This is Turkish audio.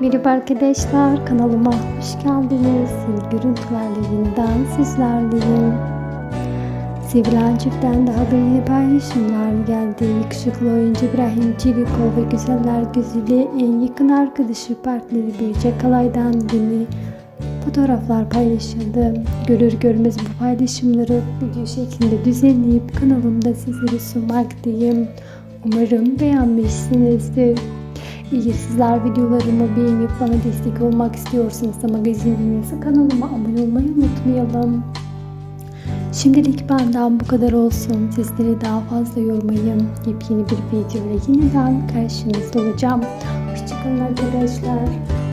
Merhaba arkadaşlar, kanalıma hoş geldiniz. Yeni görüntülerle yeniden sizlerleyim. Sevilen çiftten de haberli paylaşımlar geldi. Yakışıklı oyuncu İbrahim Çelikov ve Güzeller Güzeli en yakın arkadaşı partneri Birce Kalay'dan yeni fotoğraflar paylaşıldı. Görür görmez bu paylaşımları video şeklinde düzenleyip kanalımda sizlere sunmaktayım. Umarım beğenmişsinizdir. Eğer sizler videolarımı beğenip bana destek olmak istiyorsanız da magazinimize kanalıma abone olmayı unutmayalım. Şimdilik benden bu kadar olsun. Sizleri daha fazla yormayın. Yepyeni bir video ile yeniden karşınızda olacağım. Hoşçakalın arkadaşlar.